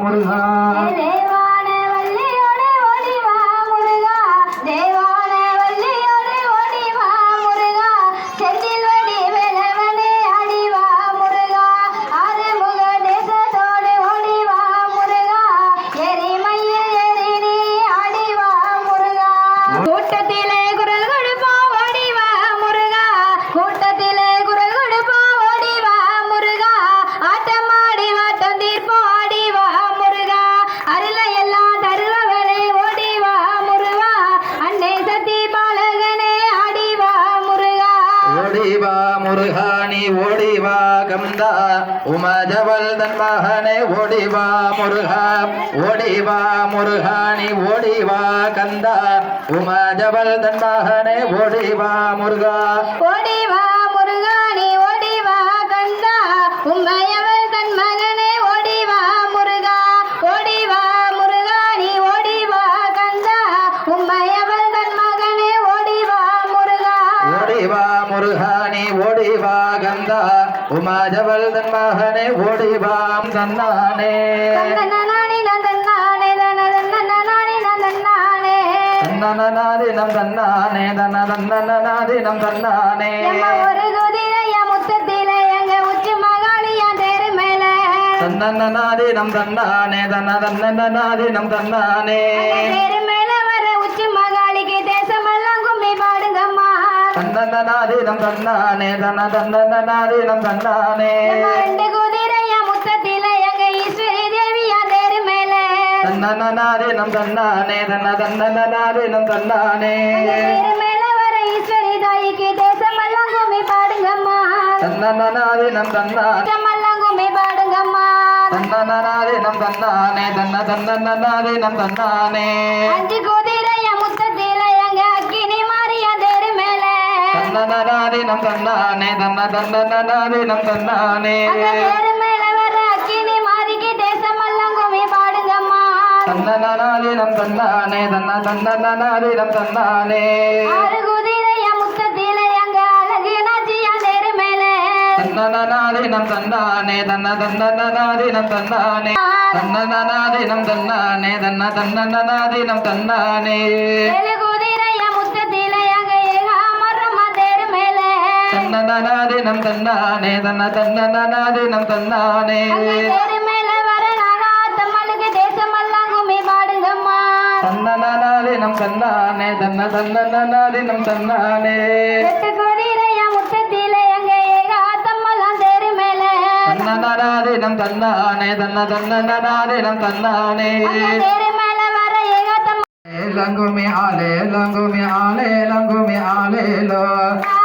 முருகா கந்தா உமாதவள் தன் மகனே ஓடிவா முருகா. ஓடிவா முருகாணி நீ ஓடிவா கந்தா. உமாதவள் தன் மகனே ஓடிவா முருகா. ஓடிவா. கந்தா உமாதவள் தன் மகனே ஓடிவா தன்னானே. தன்னனாதினம் தன்னானே தன தன்னனாதினம் தன்னானே. ஒரு குதிரைய முத்தத்திலே எங்க உச்சி மகாளியா தேரு மேல. தன்னனாதினம் தன்னானே தன தன்னனாதினம் தன்னானே. மேல. தன்னனாதினம் தன்னானே தன தன்னனாதினம் தன்னானே அந்த தேரு மேல வர ஈஸ்வரி தாய்க்கு தேசமெல்லாம் கும்மி பாடுங்கம்மா. தன்னனாதினம் தன்னானே கும்மி பாடுங்கம்மா. தன்னனாதினம் தன்னானே தன்ன அஞ்சு குதிரைய தன்னனாதினம் தன்னானே தன்ன தன்னனாதினம் தன்னானே எங்க அழகு நாச்சியா தேரு மேல தன்னனாதினம் தன்னானே தன்ன தன்னனாதினம் தன்னானே தன்னனாதினம் தன்னானே தன்ன தன்னனாதினம் தன்னானே தன்னனாதினம் தன்னானே தன்ன தன்னனாதினம் தன்னானே அங்க தேரு மேல வர நாகாத்தம்மனுக்கு தேசமெல்லாம் கும்மி பாடுங்கம்மா தன்னனாதினம் தன்னானே தன்ன தன்னனாதினம் தன்னானே எட்டு குதிரைய முத்தத்திலே எங்க ஏகாத்தம்மெல்லாம் தேரு மேல தன்னனாதினம் தன்னானே தன்ன தன்னனாதினம் தன்னானே அங்க தேரு மேல வர ஏகாத்தம் லங்குமி ஆலே லங்குமி ஆலே லங்குமி ஆலேலோ ஆலே லங்குமி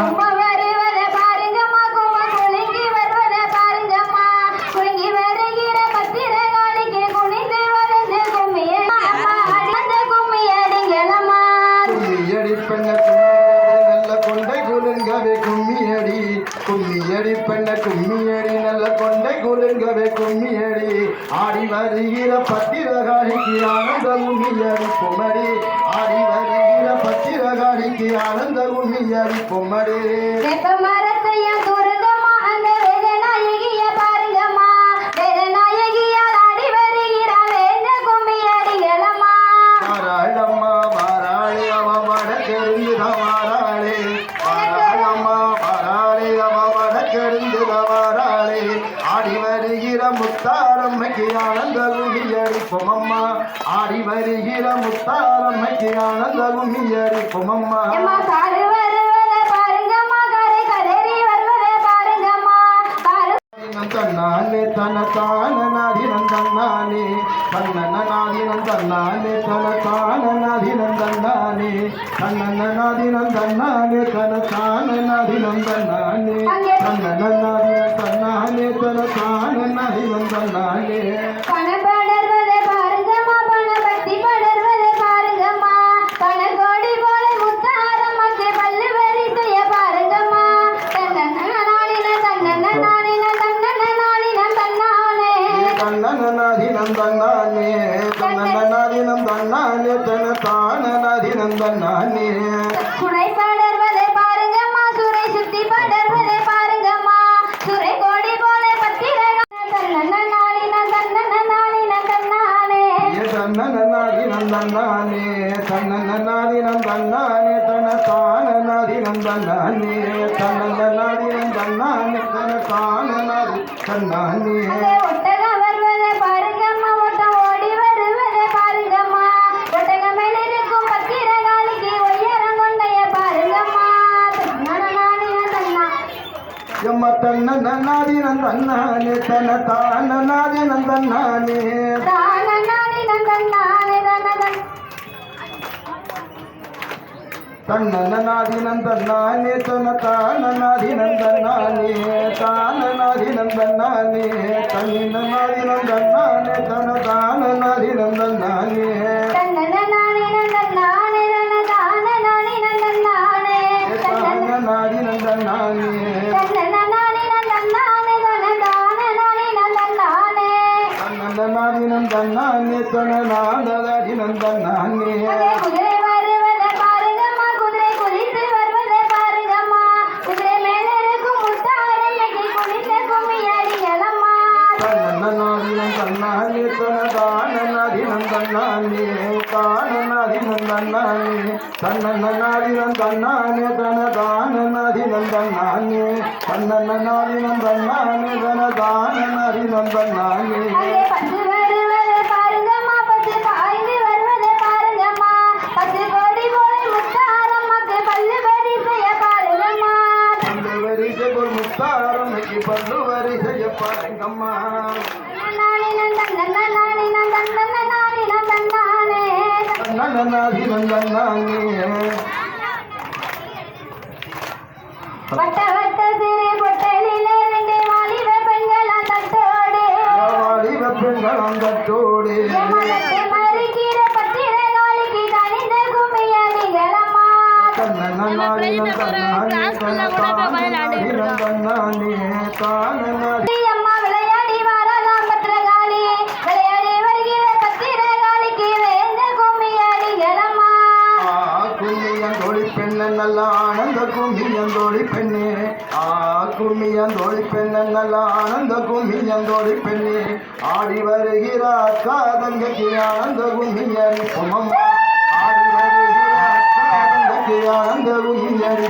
அம்மா அடிந்த கும்மி அடிங்களம்மா கும்மியடி கும்மியடி பெண்ண கும்மியடி நல்ல கொண்டை குலுங்கவே கும்மியடி ஆடி வருகிற பத்திரகாளிக்கு ஆனந்த கும்மியடி பொம்மடி ஆடி வருகிற பத்திரகாளிக்கு ஆனந்த கும்மியடி பொம்மடி வருகிற முத்தாரம்மைக்கு ஆனந்த குமியடிப்போம் அம்மா ஆடி வருகிற முத்தாரம்மைக்கு ஆனந்த குமியடிப்போம் அம்மா பாரு தன்னானே தன தான நாதினம் தன்னானே தன்னன நாதினம் தன்னானே தன தான நாதினம் தன்னானே தன்னன நாதினம் தன்னானே தன தான நாதினம் நந்தனானே சுனை படர்வதை பாருங்கம்மா சுரை சுத்தி படர்வதை பாருங்கம்மா. சுரை கோடி போல தன தான நாதி நந்தனானே தன்னனாதி நந்தனானே தன தான நாதி தன்னானே எம்ம தன்னனாதி நந்தனானே தன தான நாதி நந்தனானே தானன்னாளின தன்னானே தன்னதன் தன்னனாதி நந்தனானே தன தான நாதி நந்தனானே தான நாதி நந்தனானே தன்னனாதி நந்தனானே தன தான தன்னநாதி நந்தனானே தனநாததி நந்தனானே அங்கே குதிரை வருவதை பாருங்கம்மா குதிரை குளித்து வருவதை பாருங்கம்மா. குதிரை மேல இருக்கும் முத்தாரண்மைக்கு வட்ட வட்ட சிறு பொட்டலிலே ரெண்டு வாலிப பெண்களா தட்டோடு வாலிப பெண்கள் அந்தத்தோடு எமனத்தை மறுக்கிற பத்திரகாளிக்கு தனிந்த கும்மியடிகளம்மா தன்னநாதி கண்ணன் தனதானநாதி கண்ணன் தானநாதி கண்ணன் ஆனந்த பெண்ணே ஆடி வருகிறார். அக்கா தங்கைக்கு ஆனந்த கும்மியரி பொம்மம்மா ஆடி வருகிறார். அக்கா தங்கைக்கு ஆனந்த கும்மியரி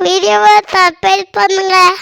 வீடியோவை சப்ஸ்கிரைப் பண்ணுங்கள்